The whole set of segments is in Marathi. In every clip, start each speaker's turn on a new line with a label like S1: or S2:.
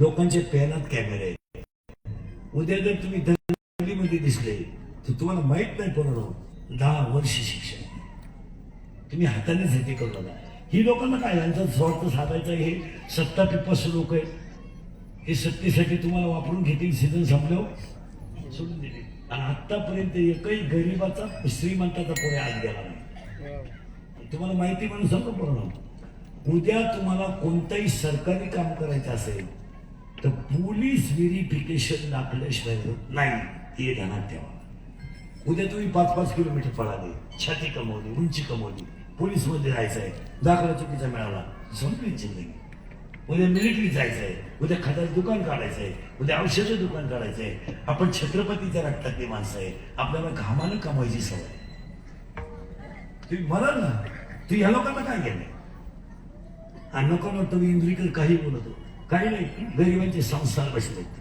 S1: लोकांच्या पेनात कॅमेरे. आहेत उद्या जर तुम्ही दंगलीमध्ये दिसले तर तुम्हाला माहीत नाही कोणाला दहा वर्ष शिक्षा तुम्ही हाताने शेती करू नका. ही लोकांना काय यांचा स्वार्थ साधायचा हे सत्ता पिप्पासू लोक आहेत. हे सत्तेसाठी तुम्हाला वापरून घेतील सीझन संपल्यावर? सोडून दिले. आणि आत्तापर्यंत एकही गरीबाचा श्रीमंताचा पुढे आज गेला नाही. तुम्हाला माहिती म्हणून सांगतो पूर्ण उद्या तुम्हाला कोणतंही सरकारी काम करायचं असेल तर पोलीस व्हेरिफिकेशन दाखल्याशिवाय होत नाही. ते ध्यानात ठेवा उद्या तुम्ही पाच पाच किलोमीटर पळाले छाती कमवली उंची कमवली. पोलीसमध्ये जायचंय दाखला चुकीचा मिळाला. संपली जिंदगी. उद्या मिलिटरी जायचंय. उद्या खताचं दुकान काढायचंय. उद्या औषधाचं दुकान काढायचंय. आपण छत्रपतीच्या रक्तातली माणसं आहे. आपल्याला घामानं कमायची सवय. तुम्ही म्हणाल ना तू ह्या लोकांना काय केलंय आणि लोकांना तुम्ही मी इंद्रिकर काही बोलतो काही नाही गरिबांचे संसार बसलेत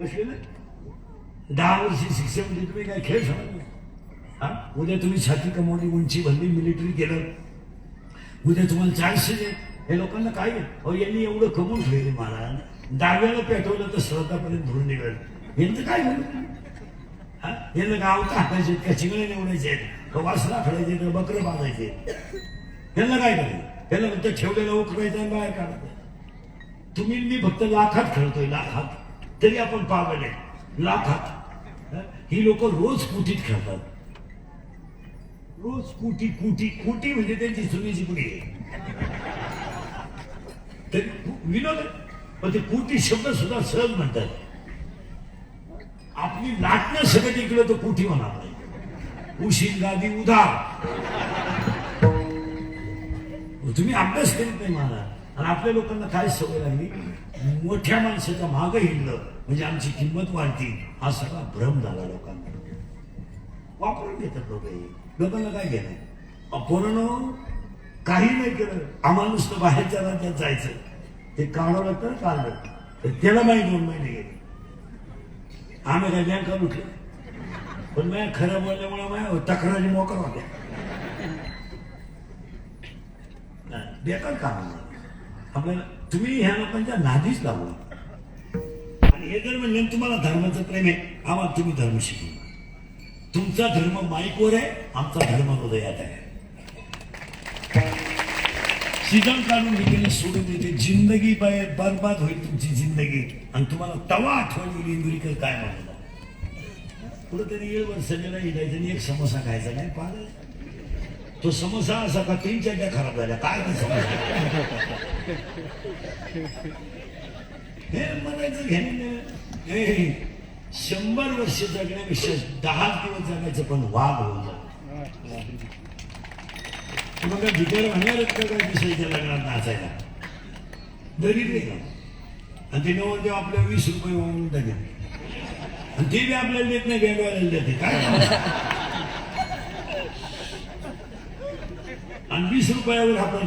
S1: बसले दहा वर्षी शिक्षेमध्ये तुम्ही काय खेळ समजले हा? उद्या तुम्ही छाती कमवली उंची भरली मिलिटरी केलं. उद्या तुम्हाला चान्सेस आहेत हे लोकांना काय अहो यांनी एवढं कमवून ठेवले महाराज. डाव्याला पेटवलं तर श्रद्धापर्यंत धरून निघाल. यांचं काय झालं? हा? यांना गाव हाकायचे का? चिंगळे निवडायचे का वासला खेळायचे का बकरं बांधायचे यांना काय करायचं? यांना फक्त ठेवलेलं उकरायचं आणि बाहेर काढायचं. तुम्ही मी फक्त लाखात खेळतोय लाखात. तरी आपण पागल आहे. लाखात. ही? लोक रोज कुटीत खेळतात. रोज कुटी कुटी कुटी म्हणजे त्यांची सुनीची कुटी आहे. तरी विनोद आहे. पण ते कुटी शब्द सुद्धा सहज म्हणतात. आपली लाटणं सगळं इकडं तर कुठी होणार नाही. उशीर गादी उधार. तुम्ही अभ्यास करीत नाही महाराज. आणि आपल्या लोकांना काय सवय लागली? मोठ्या माणसाच्या मागं हिंडलं म्हणजे आमची किंमत वाढती. हा सगळा भ्रम झाला लोकांना वापरून घेतात लोक हे. लोकांना काय घेणार अपूर्ण काही नाही केलं. आम्हाला नुसतं बाहेरच्या राज्यात जायचं. ते काढवलं तर काढलं तर त्याला माही दोन महिने गेले. आम्ही काय बँका लुटलं पण माझ्या खरं बोलल्यामुळे माझ्या तक्रारी मोकळ होत्या. बेकार काम आपल्याला तुम्ही ह्या लोकांच्या नादीच लागू आणि हे जर म्हणले तुम्हाला धर्माचं प्रेम आहे. आम्हाला तुम्ही धर्म शिकवू. तुमचा धर्म माईकवर आहे आमचा धर्म हृदयात आहे. सीजन काढून गेलेली सोडून देते. जिंदगी बाय बरबाद होईल तुमची जिंदगी. आणि तुम्हाला तवा आठवण येईल इंदुरीकर काय म्हणतो कुठंतरी येळवर सगळ्याला हिडायचं आणि एक समोसा खायचा नाही पाहिजे तो समोसा असा का तीन चार खराब झाल्या काय ते समोसा हे म्हणायचं घेणे हे शंभर वर्ष जगण्यापेक्षा दहा दिवस जगायचं पण वाघ होऊन जात मग काय म्हणणारच का काय दिसायच्या लग्नात नाचायला दरीत आहे का आणि ते नवरदेव आपल्या वीस रुपये वाहून टाकेल आणि ते बी आपल्याला देत नाही वेगवायला देते काय आणि वीस रुपयावर आपण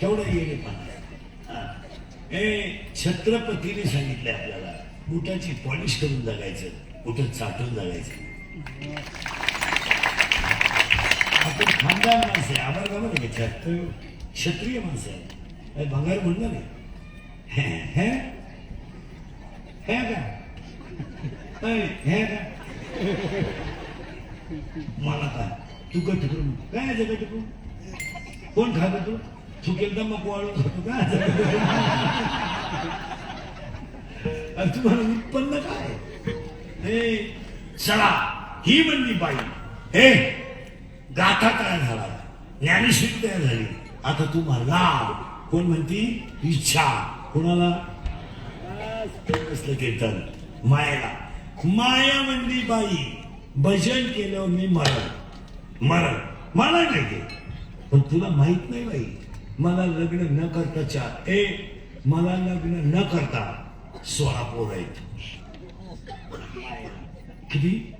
S1: केवढं येणे पण? हे. छत्रपतीने सांगितलंय आपल्याला बुटाची पॉलिश करून जगायचं बुट चाटून जगायचं. आपण खानदार माणसं आहे आभार का? बरं छत्र क्षत्रिय माणसं आहे. भंगार म्हणणार नाही. हे हे? का? हे का? मला काय? तू काय करून काय आहे का करून कोण खात तू? चुकेल तर मग वाळून खातो काय आहे तुम्हाला उत्पन्न काय? हे चला ही म्हणली बाई. हे गाथा काय झाला. ज्ञानेश्वरी तयार झाली. आता तू मला कोण म्हणती? इच्छा. कोणाला? कसलं कीर्तन? मायाला. माया म्हणली बाई भजन केलं मी मरण. मरण. मला नाही पण तुला माहीत नाही बाई मला लग्न न करता चार ए मला लग्न न करता सोळा पोर आहेत. किती?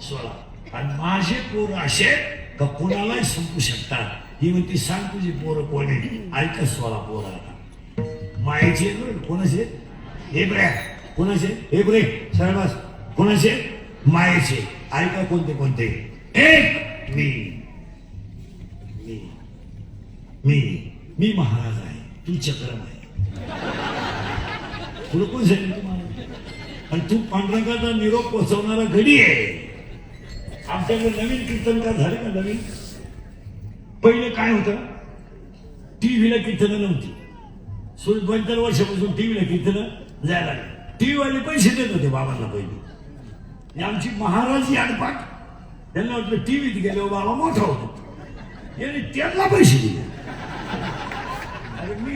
S1: सोळा. आणि माझे पोर असे का कोणालाही संपू शकतात? ही म्हणते सांग तुझी पोरं कोणी ऐका सोळा पोर आता. मायचे कोणाचे कोणाचे हेब्रे कोणाचे हेब्रे साहेबास कोणाचे मायेचे. ऐका कोणते कोणते? एक मी. मी. मी. मी महाराज आहे. तू चक्रम आहे. तुला कोण सांगितलं तुम्हाला? आणि तू पांडुरंगाचा निरोप पोहोचवणारा घडी आहे. आमच्याकडे नवीन कीर्तनकार झाले का नवीन? पहिले काय होतं? टीव्हीला कीर्तन नव्हती. सुरू दोन चार वर्षापासून टीव्हीला कीर्तन जायला लागली. टीव्ही वाले पैसे देत होते बाबांना पहिले. हे आमची महाराज आडपाट त्यांना वाटलं टीव्हीत गेलो बाबा मोठा होतो. यांनी त्यांना पैसे दिले. अरे मी